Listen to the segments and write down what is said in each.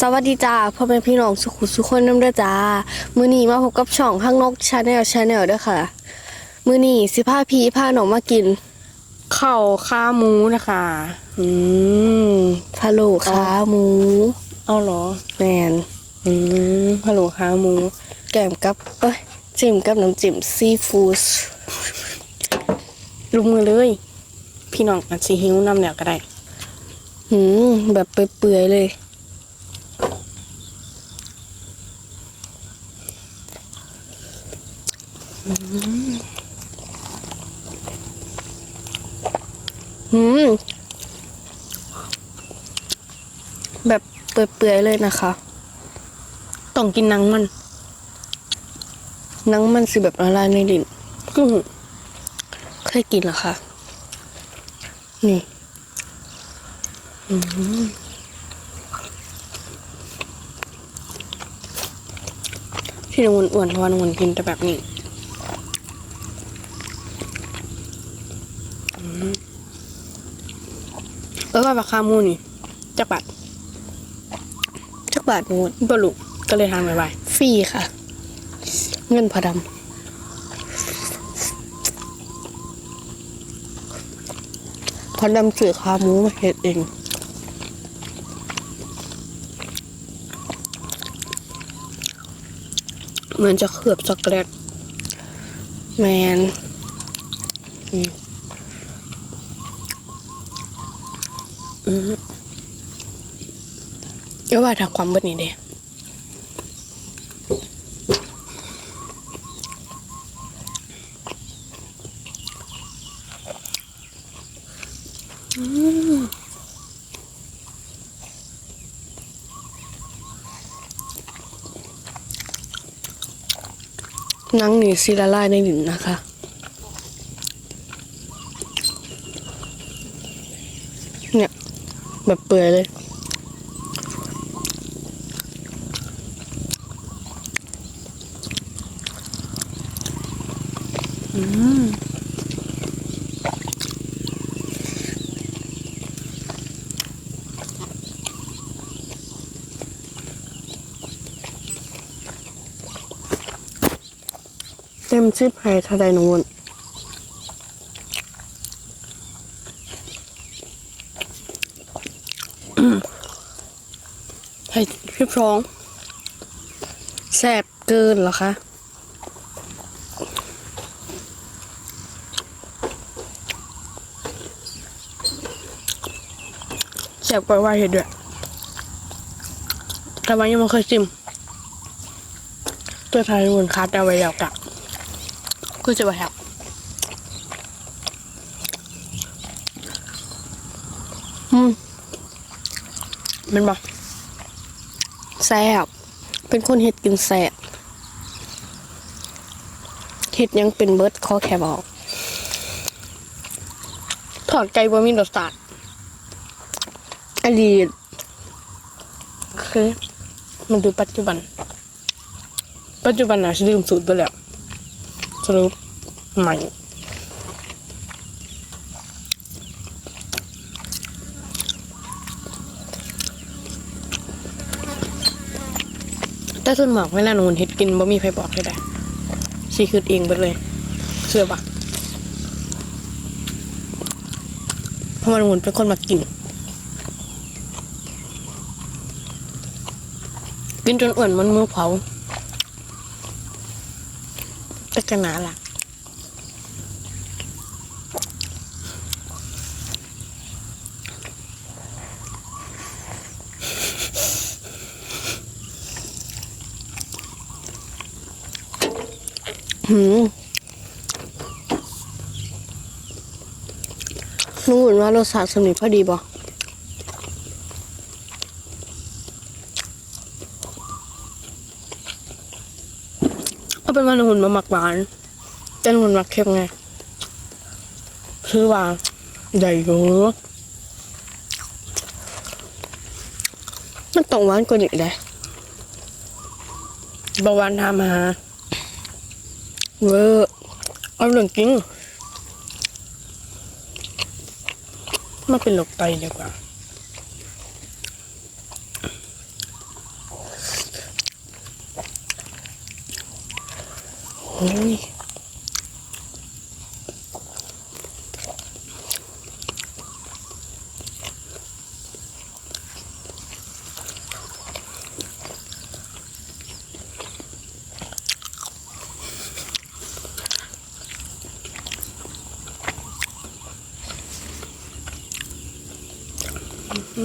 สวัสดีจ้าพ่อแม่พี่น้องสุขุสุขคนน้ำเด้อจ้า มือนี้มาพบกับช่องข้างนกชาแนลชาแนลด้วยค่ะ มือนี้สิพาพีพาหนองมากินข้าวขาหมูนะคะ อืมพะโล้ขาหมู เอาเหรอแมนอืมฮัลโหลขาหมู แกมกับเอ้ยจิ้มกับน้ำจิ้มซีฟู้ดลุงมือเลย พี่น้องอาจสิหิวนำแล้วก็ได้ หืมแบบเปื่อยๆเลย อืม แบบเปื่อยๆเลยนะคะ ต้องกินนังมัน นังมันสิแบบละลายในลิ้นคือหูเคยกินเหรอคะ นี่ที่น้องอ้วนเพราะว่านวนกินแต่แบบนี้อืม แล้วก็ราคาหมูนี่จักบาทจักบาทนูนบลูก็เลยทานไวฟรีค่ะ เงินพอดำพอดำสื่อขาหมูมาเฮ็ดเองๆเหมือนจะเคลือบช็อกโกแลตแมน ก็ว่าทางความเบิดนี่เด้นังนี่สิละลายในดินนะคะ เนี่ย แบบเปื่อยเลยเต็มชิบให้ทะเลนูน ให้พี่พร้องแซ่บเกินเหรอคะแซ่บกว่าว่าเห็ดด้วยแต่ว่ายังไม่เคยชิมตัวไทยวนคัดเอาไว้แล้วกะก็จะไปแฮบอืมมันบอก แซ่บเป็นคนเห็ดกินแซ่บเห็ดยังเป็นเบิร์ดข้อแคบอกถอดไก่บะมีรสชาติอดีตคือมันดูปัจจุบัน ปัจจุบันนะฉันลืมสูตรไปแล้วสรุปใหม่ ส่วนหมอกเวลานูเฮ็ดกินบ่มีใครบอกเลยได้ชีคือเองไปเลยเชื่อปะเพราะมันหมุนเป็นคนมากิน กินจนอ้วนมันมือเผาแต่กระหนาล่ะ หืมนุ่นว่ารสชาติสนิพอดีบ่ก็เป็นวันหุ่นมาหมักหวานแต่หุ่นหมักเค็มไงคือว่าใหญ่เยอะมันต้องหวานกว่านี้เลยบาหวานทำมา เวอร์อร่อยจริงมาเป็นหลอกไตดีกว่าโอ้ย เ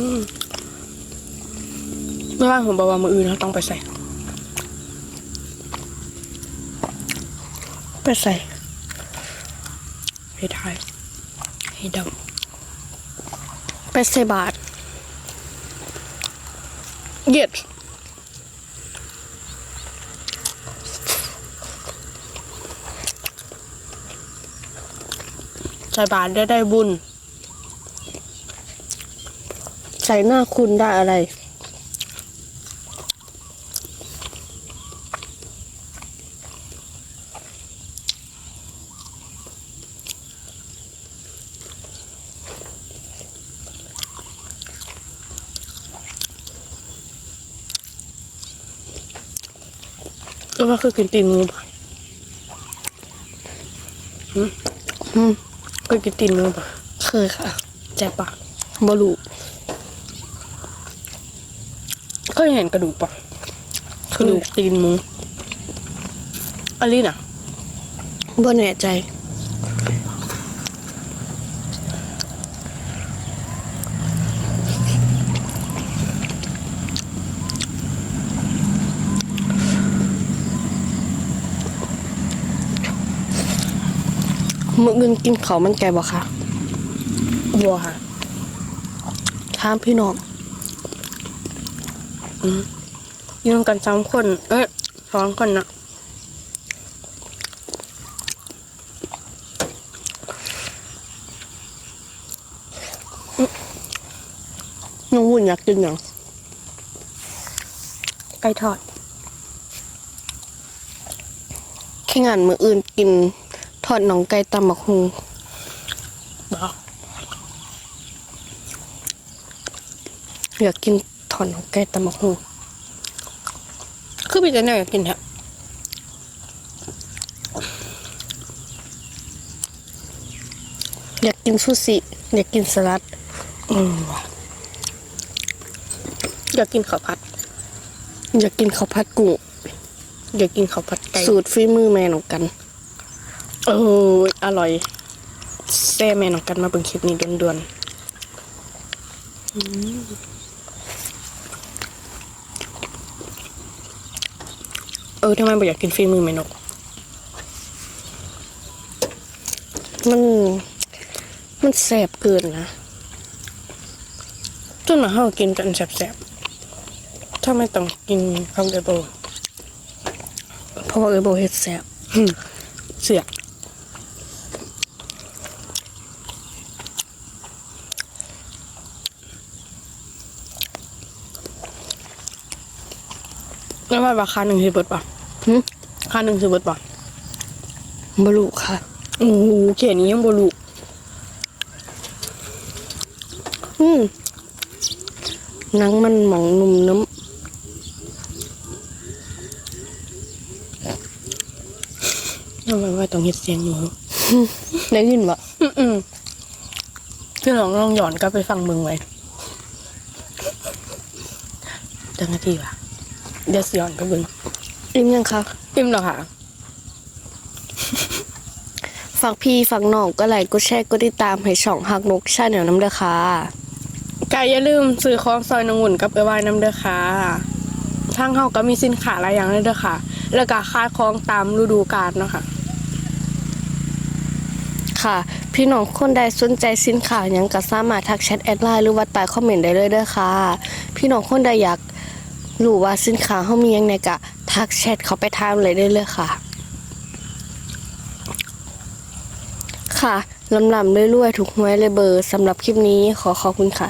มื่อวานผมบอกว่ามืออื่นเขาต้องไปใส่ ไปใส่ให้ทายให้ดำไปใส่บาทเย็ดใส่บาทได้ได้บุญ ใส่หน้าคุณได้อะไร ก็ว่าคือกินตีนงูป่ะอืมเคยกินตีนงูป่ะเคยค่ะแจ็บป่ะบรู เคยเห็นกระดูกป่ะกระดูกตีนงูอะไรน่ะบ่แน่ใจมื้ออื่นกินข้าวมันไก่บ่คะบัวค่ะถามพี่น้องอ ยืนกันสามคน เอ้ยสองคนนะน้องวุ่นอยากกินหยังไก่ทอด แค่งานมื้ออื่นกินทอดหนองไก่ตำบักฮุงบอกอยากกินท อดหนองไก่ตำบักฮุงคือพี่จะแน่อยากกินแท้อยากกินซูชิอยากกินสลัดอืมว่ะอยากกินข้าวผัด อยากกินข้าวผัดกุ้งอยากกินข้าวผัดไก่สูตรฝีมือแม่นองกันเอออร่อยแซ่แม่น้องกันมาเบิ่งคลิปนี้ด่วนๆ เออทำไมบ่อยากกินฝีมือแม่นก มันมันแสบเกินนะจนมาเฮากินกันแซ่บๆ ถ้าไม่ต้องกินข้าวเดโบเพราะว่าเอยโบเฮ็ดแสบเสีย แล้วว่าราคาหนึ่งสิเบิดป่ะหึค่าหนึ่งสิเบิดป่ะบรุค่ะโอ้โหเขียนนี้ยังบ่รู้อืมหนังมันหมองนุ่มน้ทำไมว่าต้องเฮ็ดเสียงหนูำได้ยินบ่อืมๆคือลองลองหย่อนกลับไปฟังมึงไว้จังนาทีว่ะ เดี๋ยวสิย้อนไปเบิ่งอิ่มยังคะอิ่มแล้วค่ะ ฝากพี่ฝากน้องก็ไลค์ก็แชร์ก็ติดตามให้ช่องฮักนกชาแนลน้ำเด้อค่ะกายอย่าลืมซื้อของซอยนองหุ่นกับไปไหว้น้ำเด้อค่ะทางเฮาก็มีสินค้าหลายอย่างเลยเด้อค่ะ แล้วก็ขายของตามฤดูกาลเนาะค่ะ ค่ะ พี่น้องคนใดสนใจสินค้าหยังก็สามารถทักแชทแอดไลน์หรือว่าใต้คอมเมนต์ได้เลยเด้อค่ะ พี่น้องคนใดอยาก รู้ว่าสินค้าเขามียังไงกะทักแชทเขาไปถามเลยได้เลยค่ะ ค่ะลำลำเรวยๆถูกหวยเลยเบอร์สำหรับคลิปนี้ขอขอบคุณค่ะ